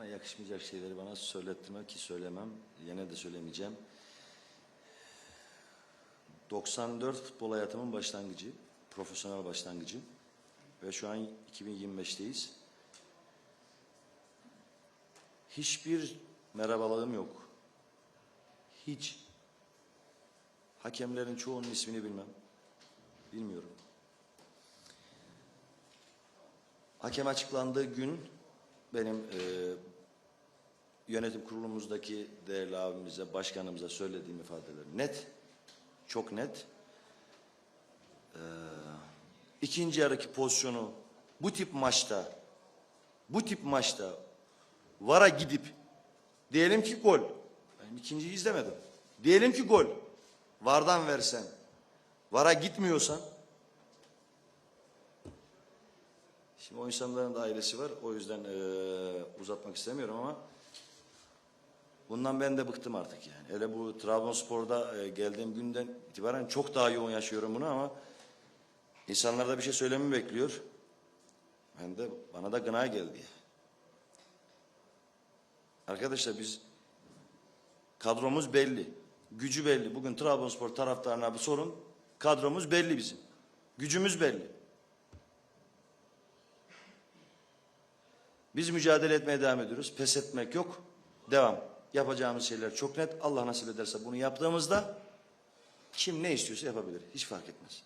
Bana yakışmayacak şeyleri bana söylettirme ki söylemem. Yine de söylemeyeceğim. 94 futbol hayatımın başlangıcı. Profesyonel başlangıcı. Ve şu an 2025'teyiz. Hiçbir merhabalığım yok. Hiç. Hakemlerin çoğunun ismini bilmem. Bilmiyorum. Hakem açıklandığı gün benim e, yönetim kurulumuzdaki değerli abimize, başkanımıza söylediğim ifadeler net, çok net. E, ikinci yarıki pozisyonu bu tip maçta, bu tip maçta vara gidip diyelim ki gol, ben ikinciyi izlemedim. Diyelim ki gol, vardan versen, vara gitmiyorsan Şimdi o insanların da ailesi var. O yüzden eee, uzatmak istemiyorum ama bundan ben de bıktım artık yani. Hele bu Trabzonspor'da eee, geldiğim günden itibaren çok daha yoğun yaşıyorum bunu ama insanlar da bir şey söylememi bekliyor. Ben de bana da gına geldi. Arkadaşlar biz kadromuz belli. Gücü belli. Bugün Trabzonspor taraftarına bir sorun. Kadromuz belli bizim. Gücümüz belli. Biz mücadele etmeye devam ediyoruz. Pes etmek yok. Devam. Yapacağımız şeyler çok net. Allah nasip ederse bunu yaptığımızda kim ne istiyorsa yapabilir. Hiç fark etmez.